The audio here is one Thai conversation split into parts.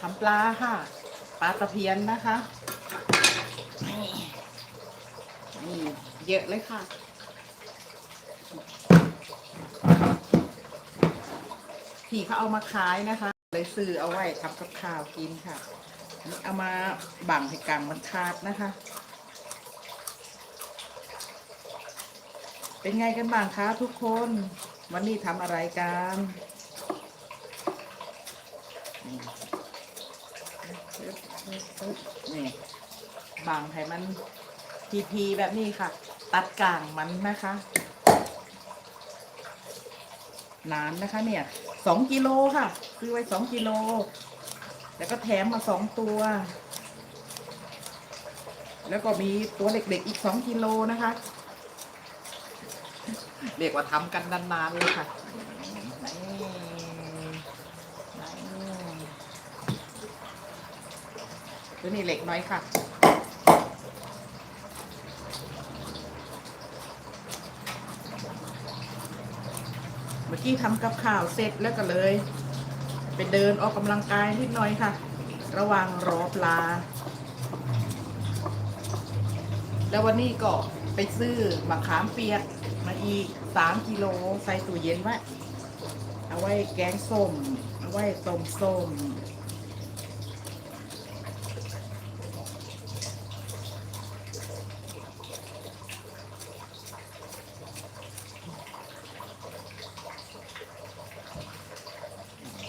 ทำปลาค่ะ ปลาตะเพียนนะคะ นี่นี่เยอะเลยค่ะพี่เขาเอามาขายนะคะ เลยซื้อเอาไว้ทำกับข้าวกินค่ะนี่เอามาบังให้กลางมันขาดนะคะ เป็นไงกันบ้างคะทุกคน วันนี้ทำอะไรกัน นี่บังให้มันทีๆแบบนี้ค่ะ ตัดกลางมันนะคะนานนะคะเนี่ยสองกิโลค่ะซื้อไว้สองกิโล แล้วก็แถมมาสองตัว แล้วก็มีตัวเด็กๆอีกสองกิโลนะคะ เรียกว่าทำกันนานๆเลยค่ะนี่นี่ ตัวนี้เหล็กน้อยค่ะเมื่อกี้ทำกับข้าวเสร็จแล้วก็เลย ไปเดินออกกำลังกายนิดหน่อยค่ะ ระว่างรอปลา แล้ววันนี้ก็ไปซื้อมะขามเปียกมาอีกสามกิโลใส่ตู้เย็นไว้ เอาไว้แกงส้ม เอาไว้ต้มส้ม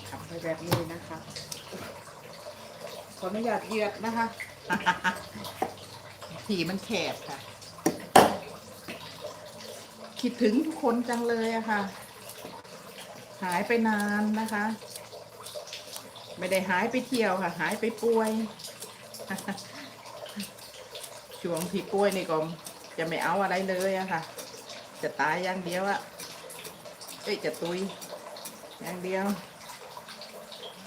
ทำไปแบบนี้นะคะ ข ออนุญาตเหยือดนะคะผีมันแคบค่ะ คิดถึงทุกคนจังเลยอะค่ะ หายไปนานนะคะ ไม่ได้หายไปเที่ยวค่ะ หายไปป่วย ช่วงที่ป่วยนี่ก็จะไม่เอาอะไรเลยอะค่ะ จะตายอย่างเดียวอะเอ้ยจะตุย อย่างเดียว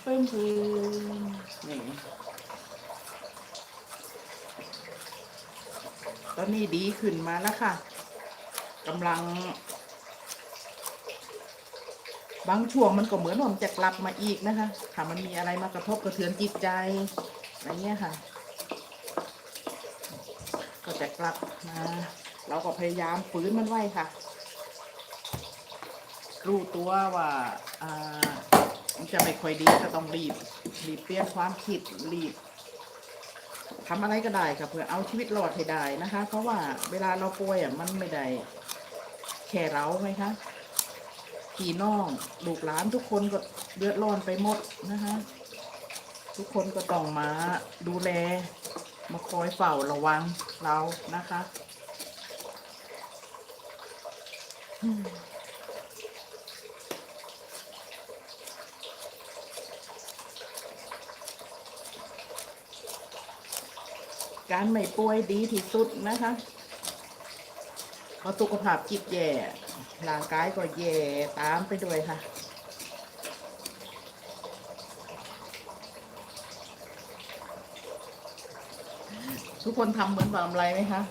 เพิ่มพื้นนี่ต อนนี้ดีขึ้นมาแล้วค่ะกำลัง บางช่วงมันก็เหมือนว่ามันจะกลับมาอีกนะคะถ้ามันมีอะไรมากระทบกระเทือนจิตใจอะไรเงี้ยค่ะ ก็จะกลับมาเราก็พยายามฝืนมันไว้ค่ะ รู้ตัวว่าอ่ามันจะไม่ค่อยดีก็ต้องรีบรีบเปลี่ยนความคิดรีบ ทำอะไรก็ได้ค่ะเพื่อเอาชีวิตรอดให้ได้นะคะ เพราะว่าเวลาเราป่วยอะมันไม่ได้แค่เราไหมคะพี่น้องลูกหลานทุกคนก็เดือดร้อนไปหมดนะคะ ทุกคนก็ต้องมาดูแล มาคอยเฝ้าระวังเรานะคะ การไม่ป่วยดีที่สุดนะคะเพราะสุขภาพจิตแย่ร่างกายก็แย่ตามไปด้วยค่ะทุกคนทำเหมือนบำไรไหมคะ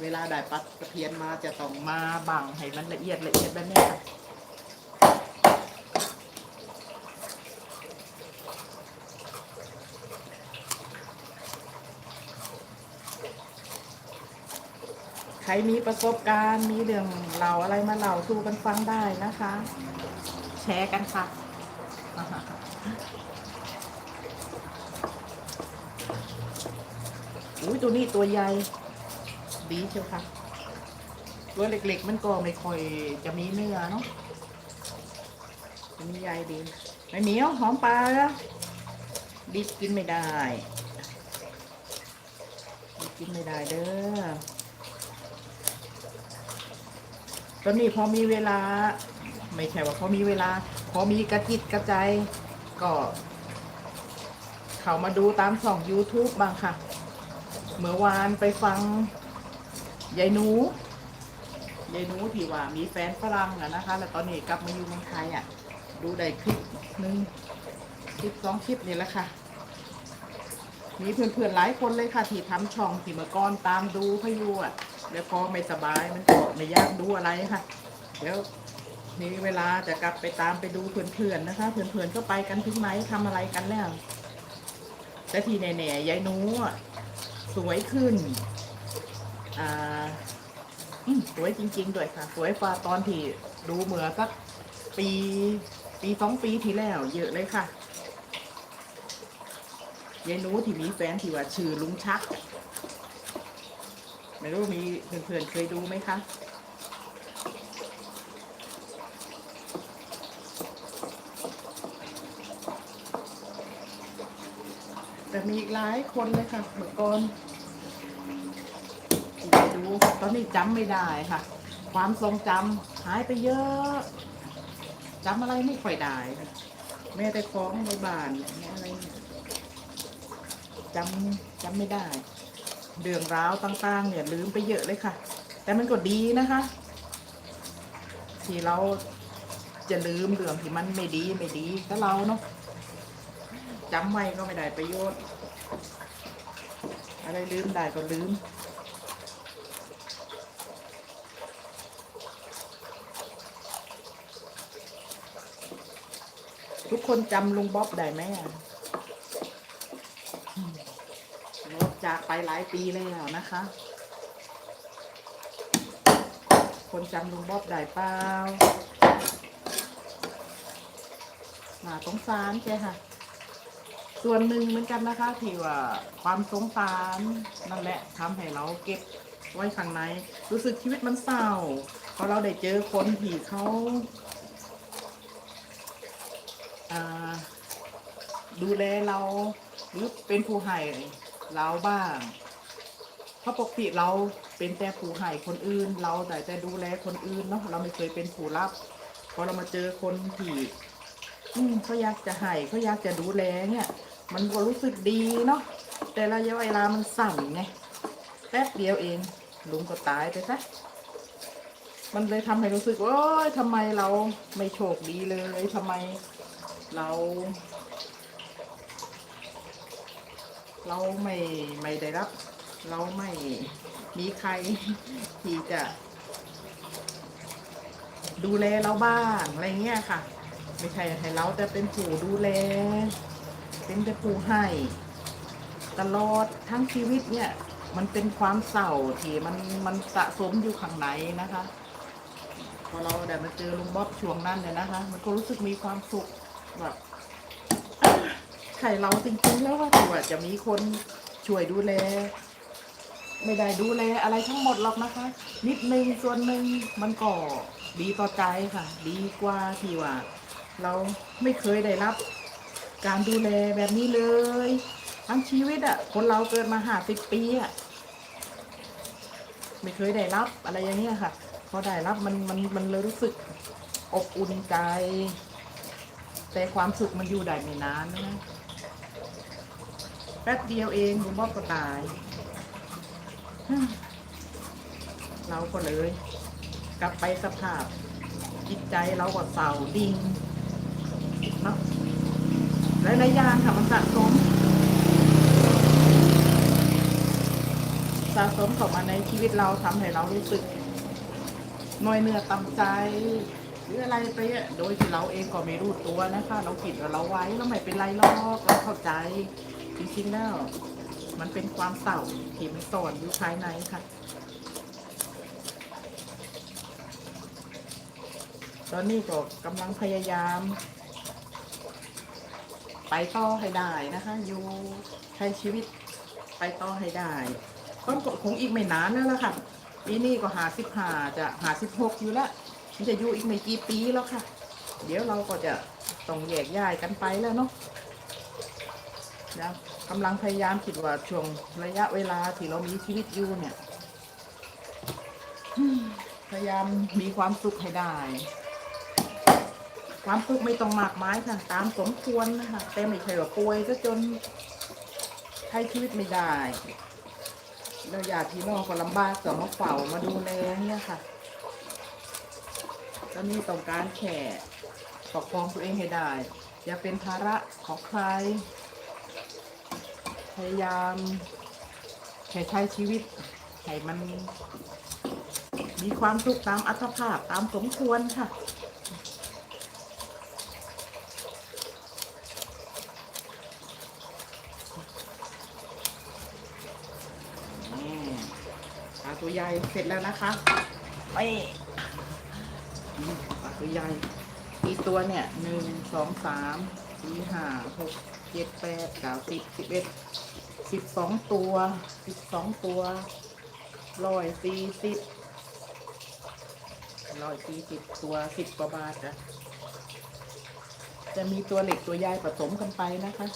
เวลาได้ปัดตะเพียนมาจะต้องมาบังให้มันละเอียดละเอียดแบบนี้ค่ะ ครมีประสบการณ์ มีเรื่องเล่าอะไรมาเล่าสู่กันฟังได้นะคะ แชร์กันค่ะอุ้ยตัวนี้ตัวใหญ่ดีเชียวค่ะ ตัวเล็กๆ มันก็ไม่ค่อยจะมีเนื้อเนาะตัวนี้ใหญ่ดีไม่เหนียวหอมปลาแล้วดิบกินไม่ได้ดิบกินไม่ได้เด้อ ตอนนี้พอมีเวลา ไม่ใช่ว่าพอมีเวลา พอมีกระจิตกระใจ ก็ เข้ามาดูตามช่อง YouTube บ้างค่ะ เมื่อวานไปฟังยายหนูยายหนูที่ว่ามีแฟนฝรั่งอะนะคะ แล้วตอนนี้กลับมาอยู่เมืองไทยอะดูได้คลิปหนึ่งคลิปสองคลิปนี่แหละค่ะ มีเพื่อนๆหลายคนเลยค่ะ ที่ทำช่องที่เมื่อก่อนตามดูพายุอะ แล้วพอไม่สบายมันก็ไม่อยากดูอะไรค่ะ เดี๋ยวมีเวลาจะกลับไปตามไปดูเพื่อนๆนะคะ เพื่อนๆก็ไปกันถึงไหนทำอะไรกันแล้ว แต่ทีแน่ๆยายหนูอะสวยขึ้น อ่าสวยจริง ๆ ด้วยค่ะ สวยกว่าตอนที่ดูเหมือสักปีปีสองปีที่แล้ว เยอะเลยค่ะยายหนูที่มีแฟนที่ว่าชื่อลุงชัก ไม่รู้มีเพื่อนๆเคยดูไหมคะแต่มีอีกหลายคนเลยค่ะเมื่อก่อนดูตอนนี้จำไม่ได้ค่ะ ความทรงจำหายไปเยอะจำอะไรไม่ค่อยได้แม้แต่ของในบ้านแม้อะไรจำจำไม่ได้ เรื่องร้าวต่างๆ เนี่ยลืมไปเยอะเลยค่ะ แต่มันก็ดีนะคะ ที่เราจะลืมเรื่องที่มันไม่ดีไม่ดีก็เราเนาะจำไว้ก็ไม่ได้ประโยชน์ อะไรลืมได้ก็ลืมทุกคนจำลุงบ๊อบได้ไหมอะอืมรถ จากไปหลายปีแล้วนะคะ คนจำลุงบ๊อบได้เปล่าน่าสงสารแกค่ะ ส่วนหนึ่งเหมือนกันนะคะที่ว่าความสงสารนั่นแหละทำให้เราเก็บไว้ข้างใน รู้สึกชีวิตมันเศร้าพอเราได้เจอคนที่เขาอ่าดูแลเราหรือเป็นผู้ให้ เราบ้าง เพราะปกติเราเป็นแต่ผู้ให้คนอื่น เราแต่แต่ดูแลคนอื่นเนาะเราไม่เคยเป็นผู้รับพอเรามาเจอคนที่อืมเขาอยากจะให้เขาอยากจะดูแลเนี่ย มันก็รู้สึกดีเนาะแต่ระยะเวลามันสั่นไงแป๊บเดียวเองลุงก็ตายไปซะมันเลยทำให้รู้สึกว่าโอ๊ยทำไมเราไม่โชคดีเลยทำไมเรา เราไม่ไม่ได้รับ เราไม่มีใครที่จะดูแลเราบ้างอะไรเงี้ยค่ะ ไม่ใช่ให้เราแต่เป็นผู้ดูแล เป็นแต่ผู้ให้ ตลอดทั้งชีวิตเนี่ย มันเป็นความเศร้าที่มันมันสะสมอยู่ข้างในนะคะพอเราได้มาเจอลุงบ๊อบช่วงนั้นเนี่ยนะคะ มันก็รู้สึกมีความสุขแบบ ใช่เราจริงๆแล้วว่าถือว่าจะมีคนช่วยดูแล ไม่ได้ดูแลอะไรทั้งหมดหรอกนะคะ นิดนึงส่วนหนึ่งมันก็ดีต่อใจค่ะ ดีกว่าที่ว่า เราไม่เคยได้รับ การดูแลแบบนี้เลย ทั้งชีวิตอะ่ะ คนเราเกิดมาห้าสิบปีอะ่ะไม่เคยได้รับอะไรอย่างเงี้ยค่ะพอได้รับมันมันมันเลยรู้สึกอบอุ่นใจ แต่ความสุขมันอยู่ได้ไม่นานนะ ป๊บเดียวเองลุงบ๊อบก็ตายเราก็เลย กลับไปสภาพ จิตใจเราก็เศร้าดิ่งเนาะหลายๆอย่างค่ะมันสะสมสะสมเข้ามาในชีวิตเราทำให้เรารู้สึกน้อยเนื้อต่ำใจ หรืออะไรไปอะโดยที่เราเองก็ไม่รู้ตัวนะคะ เราคิดเราไว้แล้วไม่เป็นไรหรอกเราเข้าใจ จริงๆแล้วมันเป็นความเศร้าที่มันซ่อนอยู่ภายในค่ะ ตอนนี้ก็กำลังพยายาม ไปต่อให้ได้นะคะ อยู่ใช้ชีวิตไปต่อให้ได้ต้นก็คงอีกไม่นานแล้วล่ะค่ะปีนี้ก็หาสิบห้าจะหาสิบหกอยู่แล้วมันจะอยู่อีกไม่กี่ปีแล้วค่ะ เดี๋ยวเราก็จะต้องแยกย้ายกันไปแล้วเนาะ นะกำลังพยายามคิดว่าช่วงระยะเวลาที่เรามีชีวิตอยู่เนี่ย พยายามมีความสุขให้ได้ ความสุขไม่ต้องมากมายค่ะ ตามสมควรนะคะแต่ไม่ใช่ว่าป่วยซะจนใช้ชีวิตไม่ได้แล้วญาติพี่น้องก็ลำบากก็มาเฝ้ามาดูแลเนี่ยค่ะตอนนี้ต้องการแค่ปกครองตัวเองให้ได้ อย่าเป็นภาระของใคร พยายามให้ใช้ชีวิตให้มัน มีความสุขตามอัตภาพตามสมควรค่ะปลาตัวใหญ่เสร็จแล้วนะคะไปปลาตัวใหญ่มีตัวเนี่ยหนึ่งสองสามสี่ห้าหกเจ็ดแปดเก้าสิบสิบเอ็ด สิบสองตัวสิบสองตัวร้อยสี่สิบร้อยสี่สิบตัวสิบกว่าบาทจ้ะจะมีตัวเหล็กตัวใหญ่ผสมกันไปนะคะ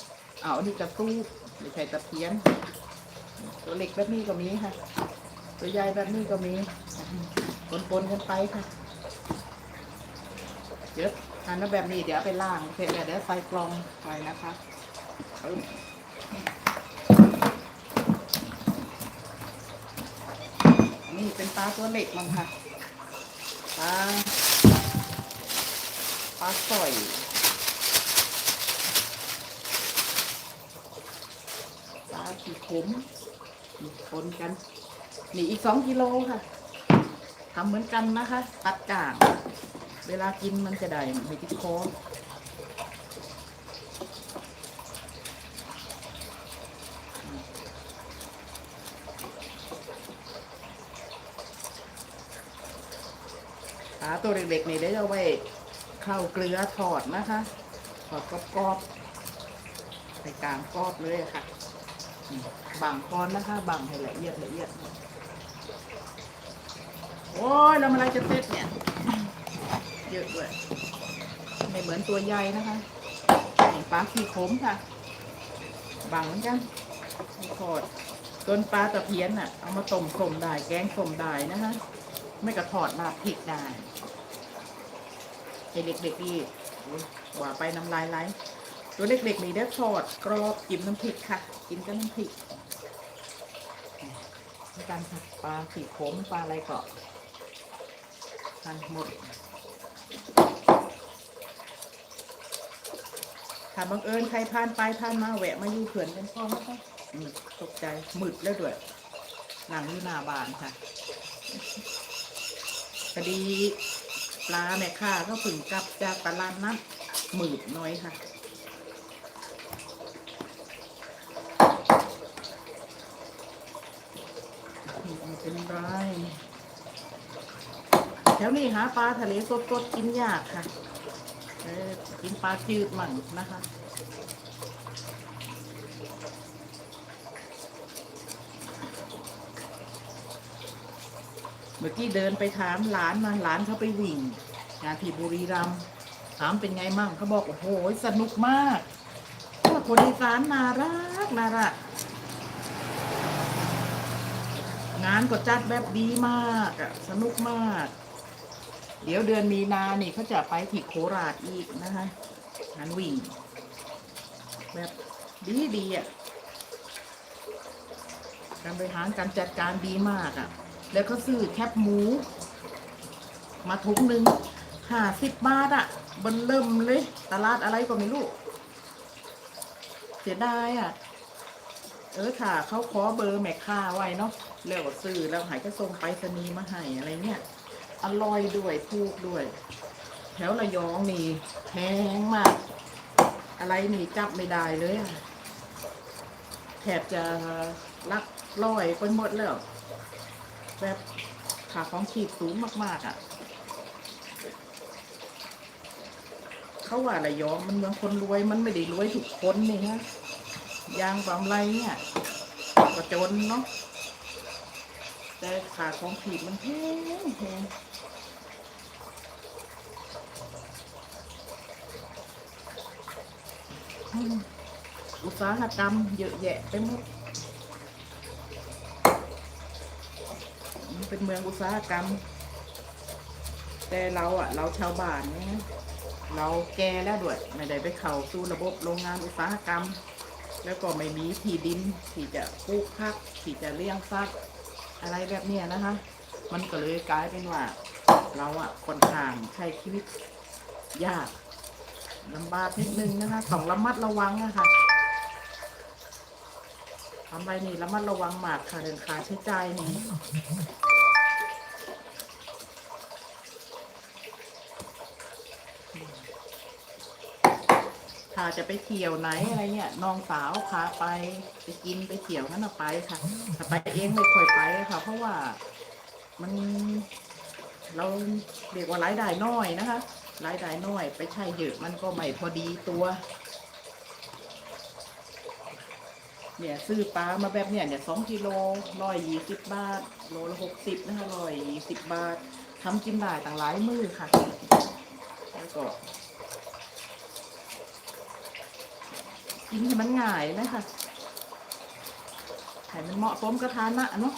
เอาอันนี้กระตู้ไม่ใช่ตะเพียน ตัวเล็กแบบนี้ก็มีค่ะ ตัวใหญ่แบบนี้ก็มีปนๆกันไปค่ะเดี๋ยอันนั้นแบบนี้เดี๋ยวไปล่างเสร็จแล้วเดี๋ยวใส่กลองไปนะคะปึ๊บ นี่เป็นปลาตัวเล็กมันค่ะปลาปลาสอยปลาขีขมคนกันนี่อีกสองกิโลค่ะทำเหมือนกันนะคะ ตัดกาง เวลากินมันจะได้ไม่ติดคอ ปลาตัวเด็กๆนี่ได้เอาไว้เข้าเกลือทอดนะคะทอดกรอบๆใส่กลางกรอบเลยค่ะบางก้อนนะคะบางให้ละเอียดละเอียดโอ้ยแล้วมื่อไรจะเสร็จเนี่ยเยอะด้วยไม่เหมือนตัวใหญ่นะคะปลาขี้ขมค่ะบางเหมือนกันทอดต้นปลาตะเพียนอะ เอามาต้มส้มได้แกงส้มได้นะคะไม่กระทอดลาบพริกได้ ให้เด็กๆนี่โอ้ยว่าไปน้ำลายไหลตัวเล็กๆนี่ได้ทอดกรอบจิ้มน้ำพริกค่ะ กินกับน้ำพริกการผัดปลาสีโขมปลาอะไรก็ทานหมดถ้าบังเอิญใครผ่านไปผ่านมาแวะมาอยู่เขื่อนกันพ่อนะคะอืมตกใจมืดแล้วด้วยหนังอยู่หน้าบ้านค่ะพอดี ปลาแม่ค่าก็ถึงกลับจากตลาดนัดมืดน้อยค่ะเป็นไรแถวนี้หาปลาทะเลสดๆกินยากค่ะกินปลาจืดมั่งนะคะ เมื่อกี้เดินไปถามหลานมาหลานเขาไปวิ่งงานที่บุรีรัมย์ถามเป็นไงมั่งเขาบอกโอ้โหสนุกมากว่าคนอีสานน่ารักน่ารักงานก็จัดแบบดีมากอะสนุกมาก เดี๋ยวเดือนมีนานี่เขาจะไปที่โคราชอีกนะคะงานวิ่ง แบบดีดีๆอะการบริหารการจัดการดีมากอะ แล้วก็ซื้อแคบหมู มาถุงหนึ่งห้าสิบบาทอะบนเริ่มเลย ตลาดอะไรก็ไม่รู้เสียดายอะเออค่ะ เขาขอเบอร์แม่ค้าไว้เนาะแล้วก็ซื้อแล้วหายก็ส่งไปรษณีมาให้อะไรเนี่ย อร่อยด้วยถูกด้วย แถวระยองนี่แพงมาก อะไรนี่จับไม่ได้เลยอะแถบจะลักร้อยไปหมดแล้ว แบบขาของขีดสูงมาก ๆ อะ เขาว่าระยองมันเมืองคนรวยมันไม่ได้รวยทุกคนนี่ฮะยางความไรเนี่ยก็จนเนาะแต่ขาของผิดมันแพงแพงอุตสาหกรรมเยอะแยะไปหมดมัน เป็นเมืองอุตสาหกรรม แต่เราอะ เราชาวบ้านเนี่ยเราแก่แล้วด้วยไม่ได้ไปเข้าสู่ระบบโรงงานอุตสาหกรรม แล้วก็ไม่มีที่ดินที่จะปลูกผักที่จะเลี้ยงสัตว์อะไรแบบเนี้ยนะคะ มันก็เลยกลายเป็นว่า เราอะคนข้างใช้ชีวิตยากลำบากนิดนึงนะคะต้องระมัดระวังนะคะทำไรนี่ระมัดระวังมากค่ะเดินค่าใช้จ่ายนี่ ทถ้าจะไปเที่ยวไหนอะไรเนี่ยน้องสาวพาไปไปกินไปเที่ยวนั่นน่ะไปค่ะถ้าไปเองไม่ค่อยไปค่ะ เพราะว่ามันเราเรียกว่ารายได้น้อยนะคะรายได้น้อย ไปใช้เยอะมันก็ไม่พอดีตัว เนี่ยซื้อปลามาแบบเนี่ยเนี่ยสองกิโลร้อยยี่สิบบาทโลละหกสิบนะคะร้อยยี่สิบบาททำกินได้ต่างหลายมือค่ะ แล้วก็ กินให้มันง่ายนะคะให้มันเหมาะสมกับฐานะเนาะ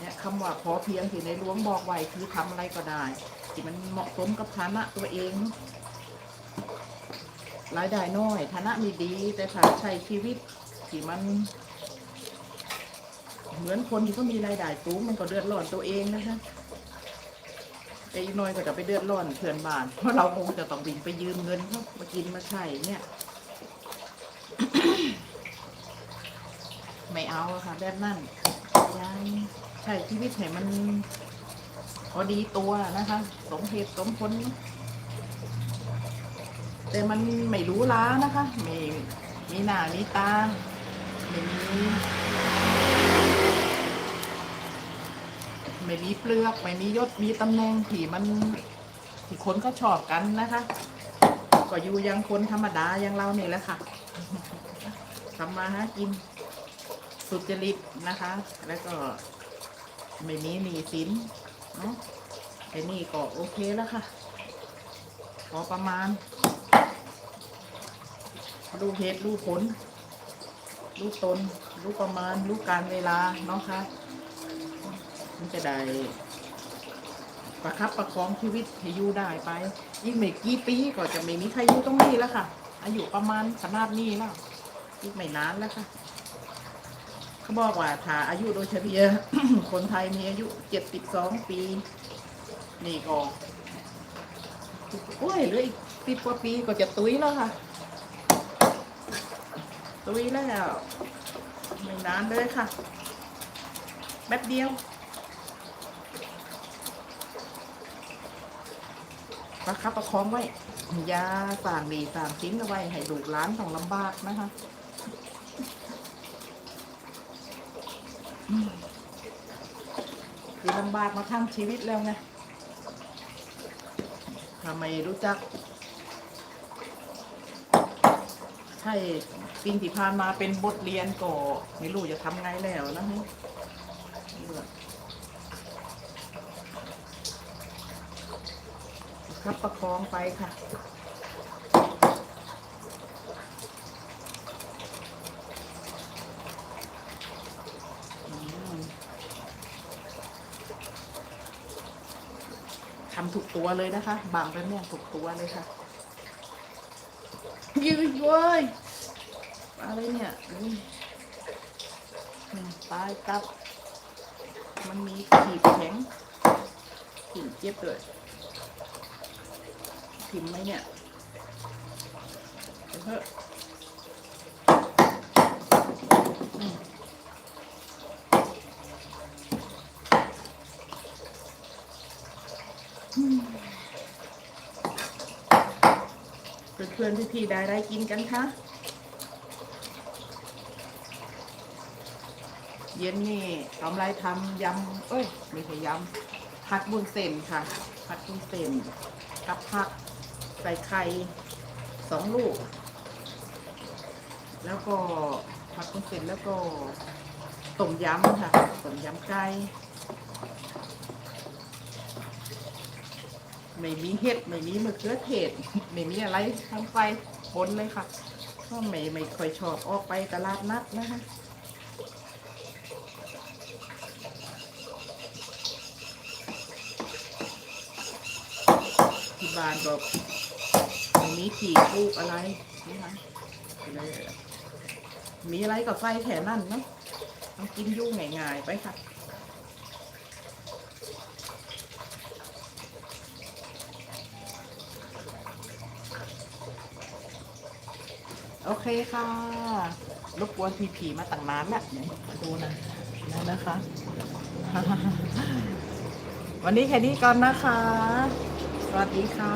เนี่ยคำว่าพอเพียงที่ในหลวงบอกไว้คือทำอะไรก็ได้ที่มันเหมาะสมกับฐานะตัวเองรายได้น้อยฐานะมีดี แต่ถ้าใช้ชีวิตที่มัน เหมือนคนที่เขามีรายได้สูงมันก็เดือดร้อนตัวเองนะคะแต่อีกหน้อยก็จะไปเดือดร้อนเพื่อนบ้านเพราะเราคงจะต้องวิ่งไปยืมเงินเขามากินมาใช้เนี่ย ไม่เอาค่ะ แบบนั้นยังใช้ชีวิตให้มันพอดีตัวนะคะ สมเหตุสมผลแต่มันไม่รู้ล้านะคะ ไม่มีหน้ามีตาไม่มีไม่มีเปลือกไม่มียศมีตำแหน่งที่มันที่คนก็ชอบกันนะคะ ก็อยู่ยังคนธรรมดาอย่างเรานี่แหละค่ะทำมาหากิน สุจริตนะคะ แล้วก็ไม่มีหนี้สินเนาะไอ้นี่ก็โอเคแล้วค่ะ พอประมาณ รู้เหตุรู้ผล รู้ตน รู้ประมาณ รู้การเวลาเนาะค่ะมันจะได้ประคับประคองชีวิตให้อยู่ได้ไปยิ่งไม่กี่ปีก็จะไม่มีใครอยู่ตรงนี้แล้วค่ะ อายุประมาณขนาดนี้แล้วอีกไม่นานแล้วค่ะ เขาบอกว่าถ้าอายุโดยเฉลี่ย คนไทยมีอายุเจ็ดสิบสองปี นี่ก็โอ้ยเหลืออีกสิบกว่าปีก็จะตุ้ยแล้วค่ะ ตุ้ยแล้วไม่นานเลยค่ะแป๊บเดียวประคับประคองไว้ยาต่างดีต่างชิ้นเอาไว้ให้ลูกหลานต้องลำบากนะคะอืม คือลำบากมาทั้งชีวิตแล้วไงทำไมรู้จักใช่สิ่งที่ผ่านมาเป็นบทเรียนก็ไม่รู้จะทำไงแล้วนะฮะครับประคองไปค่ะ อืมทำถูก ตัวเลยนะคะบางเป็นเนี่ยถูกตัวเลยค่ะยืดเว้ยอะไรเนี่ยอุ้ยตายครับ มันมีขีดแข็งขีดเจ็บเลยถิมไหมเนี่ยเดี๋ยวเถอะอืม เพื่อนพี่ๆได้ได้กินกันคะเย็นนี่ทำไรทำยำเอ้ยไม่ใช่ยำผัดบุญเส้นค่ะผัดบุญเส้นกับผักใส่ไข่สองลูก แล้วก็ผัดบุญเส้นแล้วก็ต้มยำค่ะต้มยำไก่ ไม่มีเห็ดไม่มีมะเขือเทศไม่มีอะไรทั้งไปบนเลยค่ะเพราะไม่ไม่ค่อยชอบออกไปตลาดนัดนะคะที่บ้านก็ไม่มีที่ลูกอะไรนะคะมีอะไรก็ใส่แถนั่นเนาะต้องกินยุ่งง่ายๆไปค่ะ โอเคค่ะ รบกวนผีผีมาตั้งนานแล้วเดี๋ยวมาดูนะนะนะคะ วันนี้แค่นี้ก่อนนะคะ สวัสดีค่ะ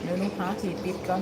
เดี๋ยวนุหาสีติดก่อน